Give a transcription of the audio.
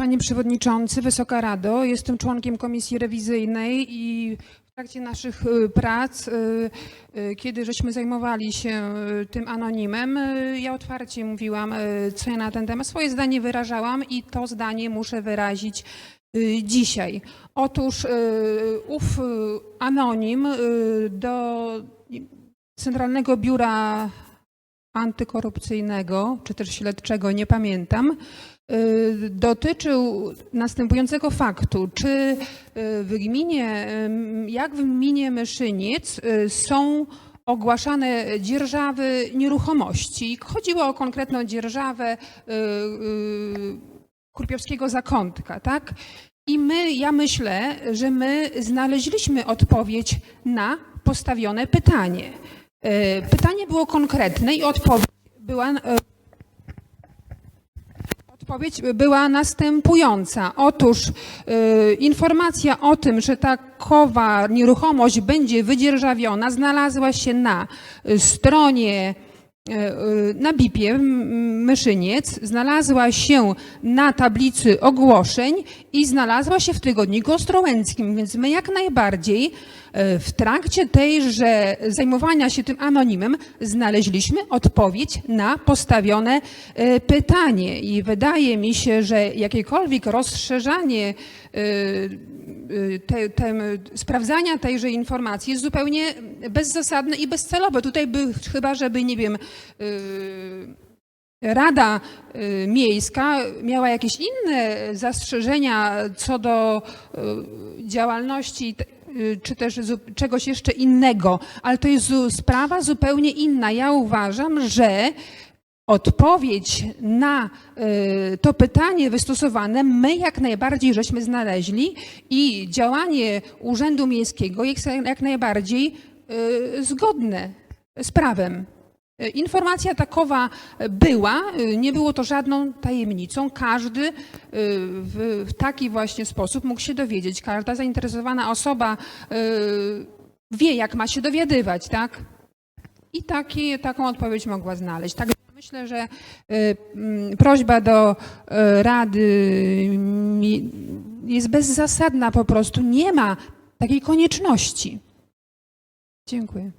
Panie Przewodniczący, Wysoka Rado, jestem członkiem Komisji Rewizyjnej i w trakcie naszych y, prac, y, y, kiedy żeśmy zajmowali się tym anonimem, ja otwarcie mówiłam, co ja na ten temat, swoje zdanie wyrażałam i to zdanie muszę wyrazić dzisiaj. Otóż ów anonim do Centralnego Biura Antykorupcyjnego, czy też śledczego, nie pamiętam, y, dotyczył następującego faktu. Czy y, w gminie, ym, jak w gminie Myszyniec y, są ogłaszane dzierżawy nieruchomości? Chodziło o konkretną dzierżawę y, y, Kurpiowskiego Zakątka, tak? I my, ja myślę, że my znaleźliśmy odpowiedź na postawione pytanie. E, Pytanie było konkretne i odpowiedź była, e, odpowiedź była następująca. Otóż e, informacja o tym, że takowa nieruchomość będzie wydzierżawiona, znalazła się na stronie na BIP-ie Myszyniec, znalazła się na tablicy ogłoszeń i znalazła się w tygodniku ostrołęckim, więc my jak najbardziej e, w trakcie tejże zajmowania się tym anonimem znaleźliśmy odpowiedź na postawione e, pytanie. I wydaje mi się, że jakiekolwiek rozszerzanie e, e, te, te, sprawdzania tejże informacji jest zupełnie bezzasadne i bezcelowe. Tutaj by chyba, żeby, nie wiem, e, Rada y, Miejska miała jakieś inne zastrzeżenia co do y, działalności y, czy też czegoś jeszcze innego, ale to jest sprawa zupełnie inna. Ja uważam, że odpowiedź na y, to pytanie wystosowane my jak najbardziej żeśmy znaleźli i działanie Urzędu Miejskiego jest jak najbardziej y, zgodne z prawem. Informacja takowa była, e, nie było to żadną tajemnicą. Każdy w, taki właśnie sposób mógł się dowiedzieć. Każda zainteresowana osoba wie, jak ma się dowiadywać, tak? I taki, taką odpowiedź mogła znaleźć. Także myślę, że e, mm, prośba do e, Rady mi- jest bezzasadna po prostu. Nie ma takiej konieczności. Dziękuję.